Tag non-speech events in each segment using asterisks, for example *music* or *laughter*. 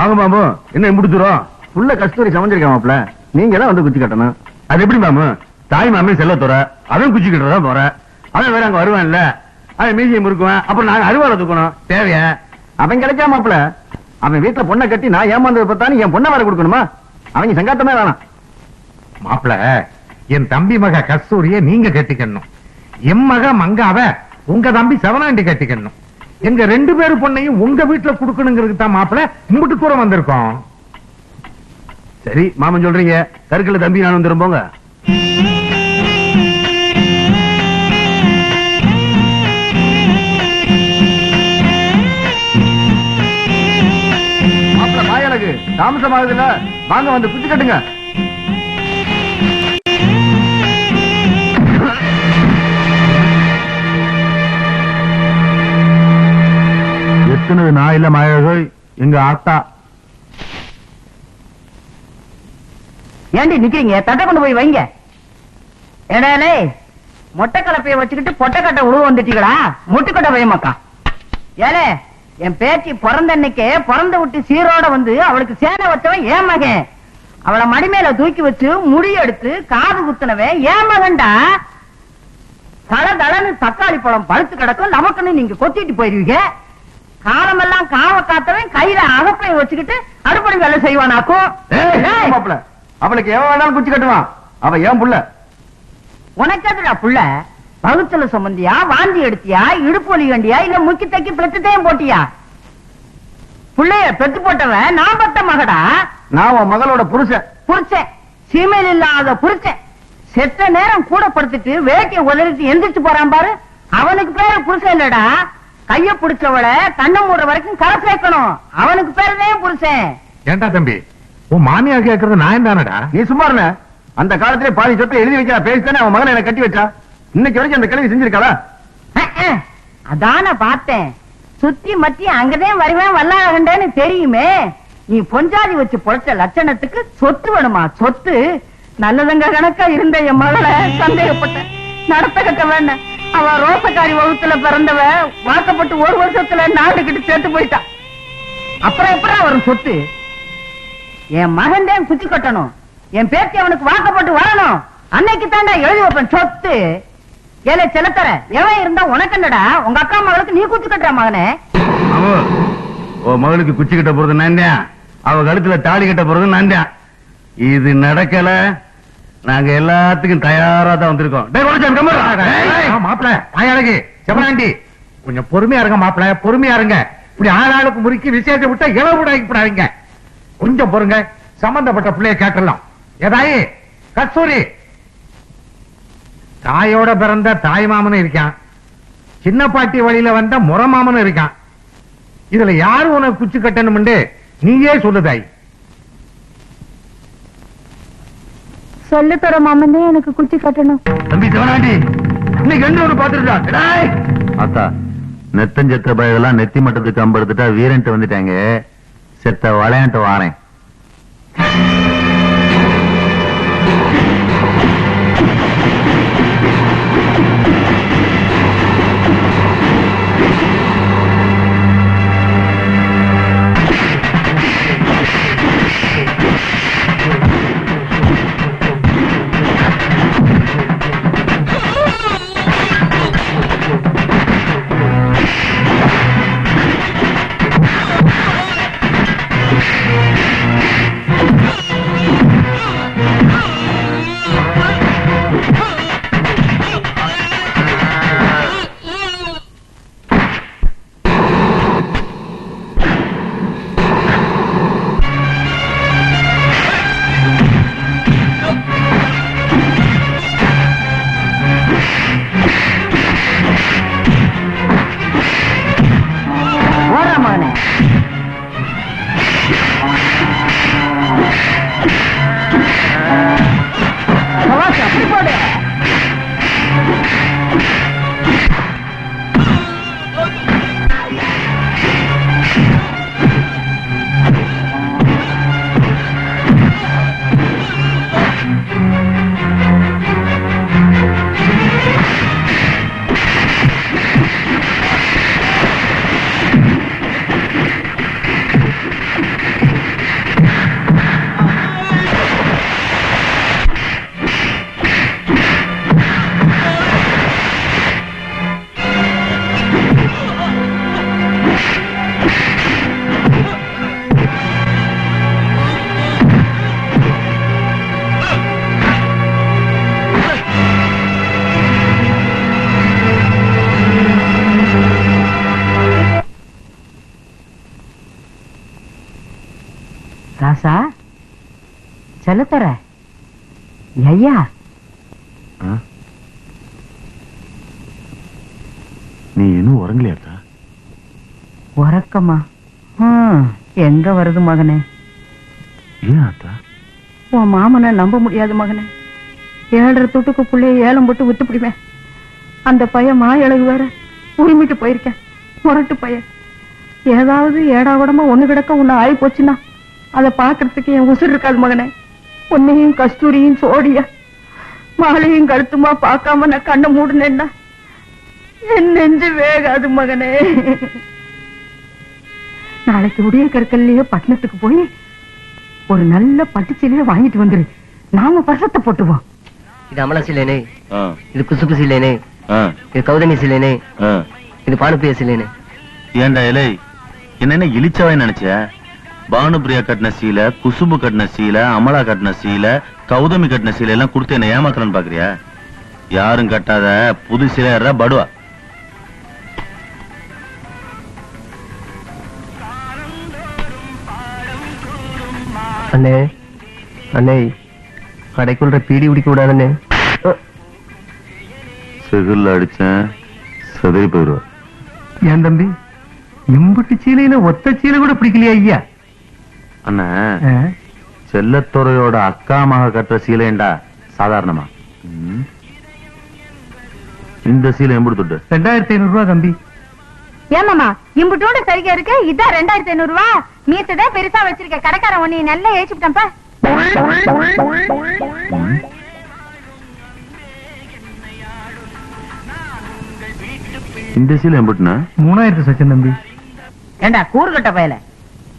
வாங்க மாமு என்ன முடிச்சிரும் புள்ள கஸ்தூரி சமைஞ்சிருக்கா மாப்ள நீங்க தான் வந்து குச்சி கட்டணும். அது எப்படி மாமு? தாய் மாமே செல்ல துற. அவன் குச்சி கட்டுறதா போற. அவன் வேற அங்க வருவான்ல. அவன் மீசியம் முறுக்குவேன். அப்புறம் நாங்க அருவாளை தூக்கணும். தேவையா? அவன் கிடைக்கா மாப்ள அவன் வீட்டுல பொண்ணை கட்டி நான் ஏமாந்தது பார்த்தானு என் பொண்ணை வர கொடுக்கணுமா? அவங்க சங்காத்தமே வேணாம். மாப்பிள என் தம்பி மக கஸ்தூரிய நீங்க கட்டிக்கணும். என் மக மங்காவ உங்க தம்பி செவனாண்டி கட்டிக்கணும். எங்க ரெண்டு பேரு பொண்ணையும் உங்க வீட்டுல குடுக்கணுங்கிறதுக்கு தான் மாப்பிள்ள இம்புட்டு தூரம் வந்திருக்கோம். சரி மாமன் சொல்றீங்க. கருக்கல தம்பி நான் வந்துருப்போங்க போங்க. மாப்ள வாங்க வந்து குச்சி கட்டுங்க. எத்தனது நான் இல்ல மழை எங்க ஆத்தா. ஏண்டி நிக்கிறீங்க? தட்டை கொண்டு போய் வைங்க. ஏடாலே மொட்டை கலப்பைய வச்சுக்கிட்டு பொட்டக்கட்டை உழுவ வந்துட்டீங்களா? முட்டுக்கட்டை வையமாக்கா ஏலே என் பேச்சு பிறந்த அன்னைக்கே பிறந்து விட்டு சீரோட வந்து அவளுக்கு சேலை வச்சவன் ஏன் மகன். அவளை மடிமேல தூக்கி வச்சு முடி எடுத்து காது குத்துனவன் ஏன் மகன்டா. தள தளன்னு தக்காளி பழம் பழுத்து கிடக்கும் நமக்குன்னு நீங்க கொத்திட்டு போயிருவீங்க. காலமெல்லாம் காவ காத்தவன் கையில அகப்பைய வச்சுக்கிட்டு அடுப்படி வேலை செய்வானாக்கும் அவளுக்கு எவன் வேணாலும் குச்சி கட்டுவான். அவ ஏன் புள்ள. உனக்கு எதுடா புள்ள? பகுத்துல சுமந்தியா வாந்தி எடுத்தியா இடுப்பு வலி வேண்டியா இல்ல முக்கி தக்கி பிரச்சத்தையும் போட்டியா? புள்ளைய பெத்து போட்டவன் நான் பத்த மகடா? நான் உன் மகளோட புருஷன். புருஷன். சீமையில் இல்லாத புருஷன். செத்த நேரம் கூட படுத்துட்டு வேட்டிய உதறிட்டு எந்திரிச்சு போறான் பாரு. அவனுக்கு பேரு புருஷன் இல்லடா. கைய பிடிச்சவளை கண்ணை மூடுற வரைக்கும் கரை சேர்க்கணும் அவனுக்கு பேருதான் புருஷன். ஏண்டா தம்பி? உன் மாமியார் கேக்குறது நான் தானடா நீ சும்மா இருந்த அந்த காலத்திலே பாதி சொத்தை எழுதி வைக்கிறா பேசித்தானே அவன் மகனை எனக்கு கட்டி வச்சா? இன்னைக்கு வரைக்கும் அந்த கிழவி செஞ்சிருக்காளா. அதான் பார்த்தேன். சுத்தி மத்தி அங்கதான் வருவேன் வல்லாகண்டேன்னு தெரியுமே. நீ பொஞ்சாதி வச்சு பொழைச்ச லட்சணத்துக்கு சொத்து வேணுமா? சொத்து? நல்லதங்க கணக்கா இருந்த என் மகளை. சந்தேகப்பட்டேன். நடத்த கட்ட வேண்டாம். அவ ரோசக்காரி வகுத்துல பிறந்தவ வாக்கப்பட்டு ஒரு வருஷத்துல நாடு கிட்ட சேர்த்து போயிட்டா. அப்புறம் எப்பறம் வரும் சொத்து? என் மகன் தான் குச்சி கட்டணும். என் பேத்தி அவனுக்கு வாக்கப்பட்டு வரணும். அன்னைக்கு தாண்டா எழுதி வைப்பேன் சொத்து. ஏழை செலுத்தர எவன் இருந்தா உனக்கு என்னடா? உங்க அக்கா மகளுக்கு நீ குச்சி கட்டுற மகனே. மகளுக்கு குச்சி கட்ட போறது நான் அவ கழுத்துல தாலி கட்ட போறது நான் இது நடக்கல. நாங்க எல்லாத்துக்கும் தயாரா தான் வந்திருக்கோம். டேய், குலச்சாமி, கம்முனு இரு. டேய். மாப்பிள தாயழகி செவனாண்டி கொஞ்சம் பொறுமையா இருங்க மாப்பிள பொறுமையா இருங்க. இப்படி ஆளாளுக்கு முறுக்கி விசேஷம் விட்டா இளவு விடாங்க கொஞ்சம் பொறுங்க சம்பந்தப்பட்ட பிள்ளைய கேட்டலாம் ஏதாயி கஸ்தூரி. தாயோட பிறந்த தாய் மாமனும் இருக்கான். சின்ன பாட்டி வழியில வந்த முறை மாமனும் இருக்கான். இதுல யாரு உனக்கு குச்சி கட்டணும்னு நீயே சொல்லுதாய் சொல்லு தர மாமனே எனக்கு குச்சி கட்டணும். தம்பி சிவனாண்டி இன்னைக்கு என்ன ஒரு பாத்துருக்கா அத்தா நெத்தஞ்செத்த பயதெல்லாம் நெத்தி மட்டத்துக்கு அம்பெடுத்துட்டா வீரன்ட்டு வந்துட்டாங்க. செத்த வளையான்ட்டு வாரேன். ராசா செல்லத்தர ஐயா. நீ இன்னும் உறங்கலையாக்கா உறக்கமா எங்க வருது மகனே? ஏன் ஆத்தா உன் மாமனை நம்ப முடியாது மகனே. ஏழரை தொட்டுக்கு புள்ளைய ஏலம் போட்டு விட்டு பிடிவேன் அந்த பையன் மா இழகு வேற. உரிமிட்டு போயிருக்கேன். முரட்டு பையன். ஏதாவது ஏடா கூடமா ஒண்ணு கிடக்க உன்னை ஆகி போச்சுன்னா அதை பாக்குறதுக்கு என் உசுர் இருக்காது மகனே. உன்னையும் கஸ்தூரியும் சோடியா மாலையும் கழுத்துமா பார்க்காம நான் கண்ணை மூடுனேன்னா என் நெஞ்சு வேகாது மகனே. நாளைக்கு உடைய கற்கல்லையே பட்டணத்துக்கு போய் ஒரு நல்ல பட்டுச்சீலையை வாங்கிட்டு வந்துரு. நாம பசத்தை போட்டுவோம். இது அமலா சிலேனே. இது குசுப்பு சிலேனே. இது கௌதமி சிலேனே. இது பானுப்பிரியா சிலேனே. ஏண்டா இலை? என்ன இழிச்சவாய் நினைச்ச? பானுபிரியா கட்டின சீலை குசுபு கட்டின சீலை அமலா கட்டின சீலை கௌதமி கட்டின சீலை எல்லாம் கொடுத்து என்ன ஏமாத்தலன்னு பாக்குறியா? யாரும் கட்டாத புது சீலை படுவா. அண்ணே அண்ணே கடைக்குள்ள பீடி குடிக்க கூடாதுண்ணே. செகுல்ல அடிச்சேன் செதறி போயிடுவா ஏன் தம்பி இம்புட்டு சீலையில ஒத்த சீலை கூட பிடிக்கலையா ஐயா? அண்ணா? செல்லத்துறையோட அக்கா மக கட்டுற சீலைண்டா சாதாரணமா. இந்த சீலை எம்புடு தொட்டு. ரெண்டாயிரத்தி ஐநூறு ரூபா தம்பி ஏமாமா இம்புட்டோட சரிகை இருக்கு இதான் ரெண்டாயிரத்தி ஐநூறு ரூபா மீசதான் பெருசா வச்சிருக்க கடைக்காரன் உன்னை நல்லா ஏச்சுட்டேன்ப்பா. இந்த சீலை எம்புட்டுனா மூணாயிரத்து சச்சன் தம்பி. ஏண்டா கூறுகட்ட பயல?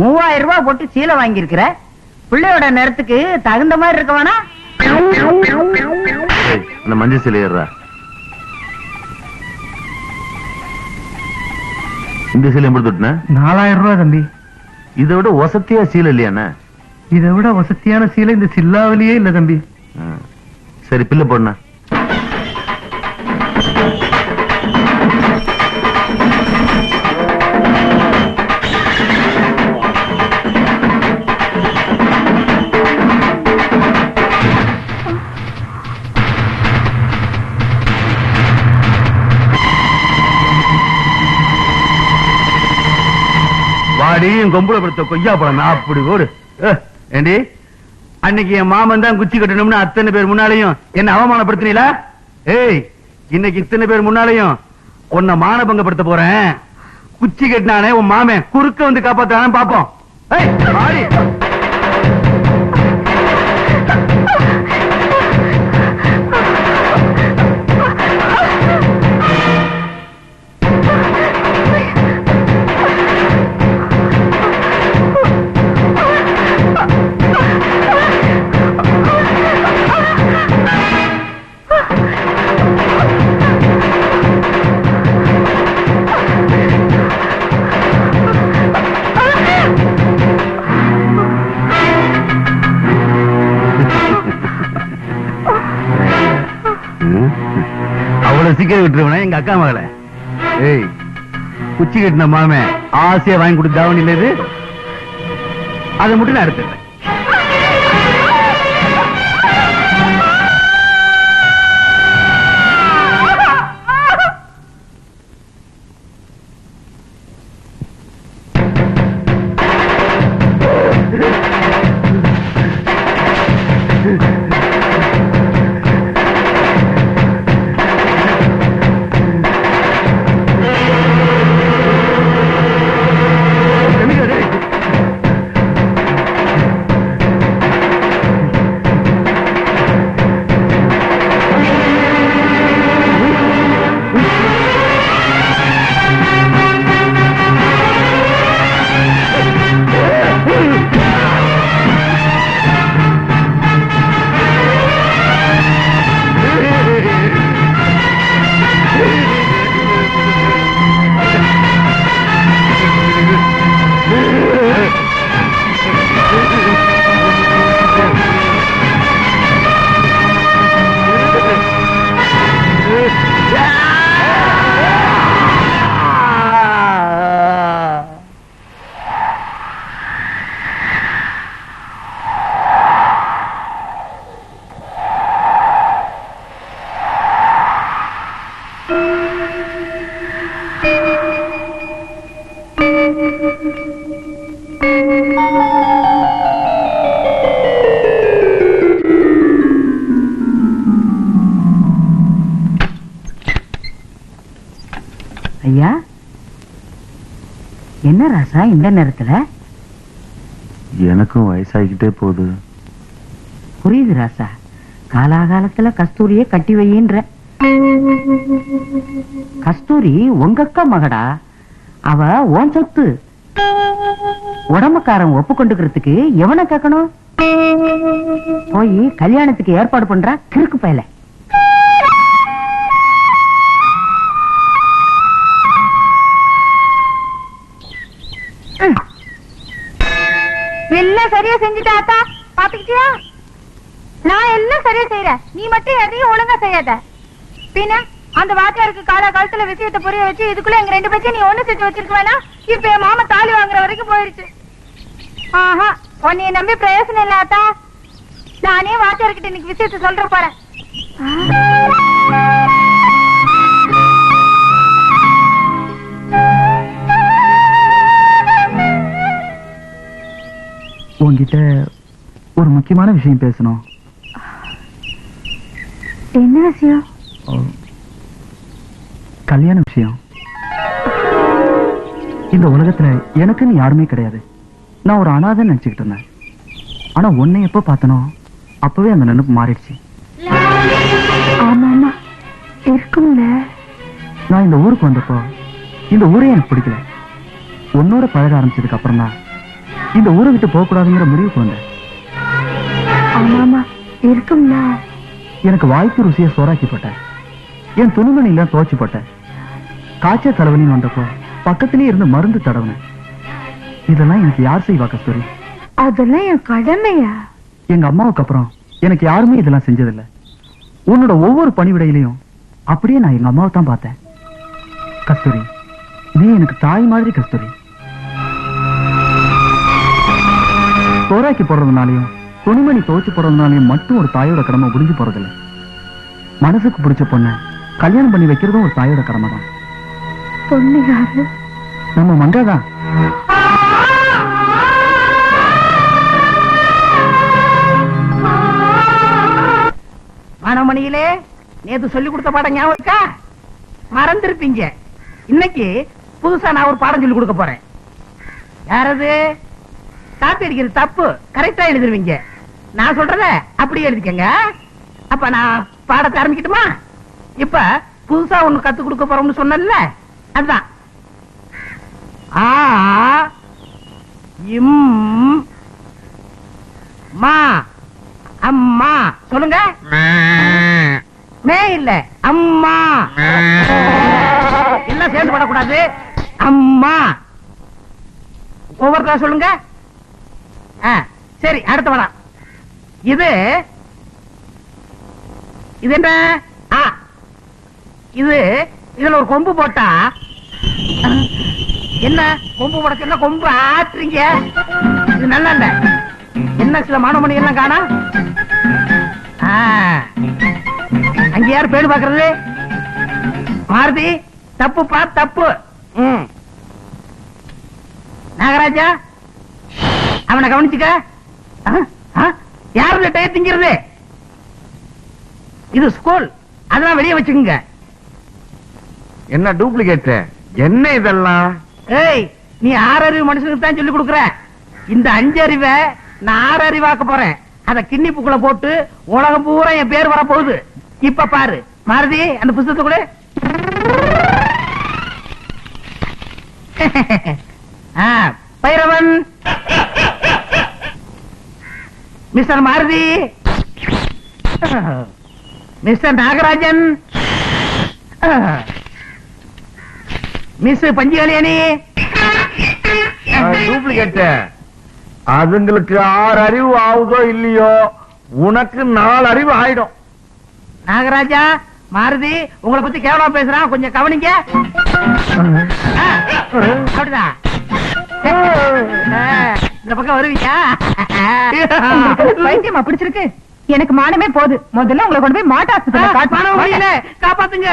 மூவாயிரம் ரூபாய் போட்டு சீலை வாங்கியிருக்கிற? பிள்ளையோட நேரத்துக்கு தகுந்த மாதிரி இருக்க வேணா அந்த மஞ்சள் சீலை ஏறா இந்த சீலை எம்புடு தொட்டுன? நாலாயிரம் ரூபா தம்பி. இதை விட வசத்தியா சீலை இல்லையாண்ணா இதை விட வசதியான சீலை இந்த சில்லாவிலேயே இல்ல தம்பி. சரி பிள்ளை போடுண்ணா. அடியும் கொம்புல படுத்த கொய்யா பழம் அப்படி ஒரு ஏண்டி? அன்னைக்கு என் மாமன் தான் குச்சி கட்டணும்னு அத்தனை பேர் முன்னாலையும் என்ன அவமானப்படுத்தினீங்களா ஏய் இன்னைக்கு இத்தனை பேர் முன்னாலையும் உன்னை மானபங்கப்படுத்த போறேன். குச்சி கட்டினானே உன் மாமன் குறுக்க வந்து காப்பாத்தானு பாப்போம். ஏய், வாடி. அவ்வளவு விட்டுருவனா எங்க அக்கா மகள ஏய் குச்சி கட்டின மாமே ஆசையா வாங்கி கொடுத்த தாவணி இல்ல அதை மட்டும் நான் எடுத்துட்டேன் ஐயா? என்ன ராசா இந்த நேரத்துல? எனக்கும் வயசாகிக்கிட்டே போகுது. புரியுது ராசா. காலாகாலத்துல கஸ்தூரிய கட்டி வையின்ற. கஸ்தூரி உங்க அக்கா மகடா. அவ ஓன் சொத்து. உடம்புக்காரன் ஒப்புக்கொண்டுக்கிறதுக்கு எவனை கேட்கணும்? போய் கல்யாணத்துக்கு ஏற்பாடு பண்றா கிறுக்கு பயல. எல்லாம் சரியா செஞ்சுட்ட பாத்துக்கிட்டியா? நான் எல்லாம் சரியா செய்யறேன் நீ மட்டும் எதையும் ஒழுங்கா செய்யாத. பின்ன அந்த வாத்தியாருக்கு கால காலத்துல விஷயத்தை புரிய வச்சு இதுக்குள்ள எங்க ரெண்டு பேச்சையும் நீ ஒண்ணு செஞ்சு வச்சிருக்க வேணா இப்ப என் மாமா தாலி வாங்குற வரைக்கும் போயிருச்சு. ஆஹா உன்னைய நம்பி பிரயோசனம் இல்ல நானே வாத்தியார்கிட்ட இன்னைக்கு விஷயத்தை சொல்ற போறேன் உன்கிட்ட ஒரு முக்கியமான விஷயம் பேசணும். என்ன விஷயம்? கல்யாண விஷயம். இந்த உலகத்துல எனக்குன்னு யாருமே கிடையாது. நான் ஒரு அனாதை நினைச்சுக்கிட்டு இருந்தேன். ஆனா உன்னை எப்ப பார்த்தனோ அப்பவே அந்த நினைப்பு மாறிடுச்சு. ஆமா ஆமா இருக்கும்ல. நான் இந்த ஊருக்கு வந்தப்போ இந்த ஊரே எனக்கு பிடிக்கல. உன்னோட பழக ஆரம்பிச்சதுக்கு அப்புறம் தான் இந்த ஊரை விட்டு போக கூடாதுங்கிற முடிவுக்கு வந்தேன். ஆமா ஆமா. இருக்கும்ல. எனக்கு வாய்ப்பு ருசியை சோறாக்கி போட்டேன் என் துணிமணிலாம் துவைச்சு போட்டேன். காய்ச்சல் தலைவலின்னு வந்தப்போ பக்கத்திலே இருந்து மருந்து தடவினேன். இதெல்லாம் எனக்கு யார் செய்வா கஸ்தூரி? அதெல்லாம் என் கடமையா? எங்க அம்மாவுக்கு அப்புறம் எனக்கு யாருமே இதெல்லாம் செஞ்சதில்லை. உன்னோட ஒவ்வொரு பணிவிடையிலையும் அப்படியே நான் எங்க அம்மாவை தான் பார்த்தேன். கஸ்தூரி நீ எனக்கு தாய் மாதிரி கஸ்தூரி. சோறாக்கி போடுறதுனாலையும் துணிமணி துவைச்சு போடுறதுனாலையும் மட்டும் ஒரு தாயோட கடமை முடிஞ்சு போறதில்ல. மனசுக்கு பிடிச்ச பொண்ணை கல்யாணம் பண்ணி வைக்கிறதும் ஒரு தாயோட கடமை தான் பொண்ணு யாரு நம்ம மங்காதான். மணமணியிலே நேத்து சொல்லி கொடுத்த பாடம் ஞாபகம் இருக்கா? மறந்துருப்பீங்க. இன்னைக்கு புதுசா நான் ஒரு பாடம் சொல்லி கொடுக்க போறேன். யாரது காப்பி அடிக்கிறது தப்பு. கரெக்டா எழுதிருவீங்க. நான் சொல்றத அப்படியே எழுதிக்கங்க. அப்ப நான் பாடத்தை ஆரம்பிக்கட்டுமா? இப்ப புதுசா ஒண்ணு கத்து கொடுக்க போறோம்னு சொன்னேன்ல. அதுதான். ஆ இம் மா அம்மா. சொல்லுங்க. மே. இல்ல அம்மா. எல்லாம் சேர்ந்து படக்கூடாது. அம்மா. ஒவ்வொருத்தரா சொல்லுங்க. சரி அடுத்த படம் இது இது என்ன? இது இதுல ஒரு கொம்பு போட்டா என்ன கொம்பு போட என்ன கொம்பு ஆற்றுங்க இது நல்லா இல்ல. என்ன சில மாணவமணி எல்லாம் காணா அங்க யார் பேடு பாக்குறது மாருதி தப்புப்பா தப்பு. நாகராஜா அவனை கவனிச்சுக்க. ஆ, ஆ, யாரு டயர் திங்கிறது? இது ஸ்கூல். அதெல்லாம் வெளியே வச்சுக்கோங்க. என்ன டூப்ளிகேட் என்ன இதெல்லாம்? ஏய் நீ ஆறறிவு மனுஷனுக்கு தான் சொல்லி கொடுக்குற. இந்த அஞ்சறிவை நான் ஆறறிவாக்க போறேன். அத கிண்ணி போட்டு உலகம் பூரா என் பேர் வர போகுது இப்ப பாரு. மாருதி அந்த புத்தகத்தை கூட. *laughs* Bhairavan. Mister Maruti. Mister Nagarajan. Miss Panchukalyani duplicate அதுங்களுக்கு ஆறு அறிவு ஆகுதோ இல்லையோ? உனக்கு நாலு அறிவு ஆயிடும். நாகராஜா மாருதி உங்களை பத்தி கேவலமா பேசுறான். கொஞ்சம் கவனிங்க. அப்படிதான். இந்த பக்கம் வருவீங்க? பைத்தியமா பிடிச்சிருக்கு. எனக்கு மானமே போகுது முதல்ல உங்களை கொண்டு போய் மாட்டாஸ்பத்திரி காப்பாத்துங்க.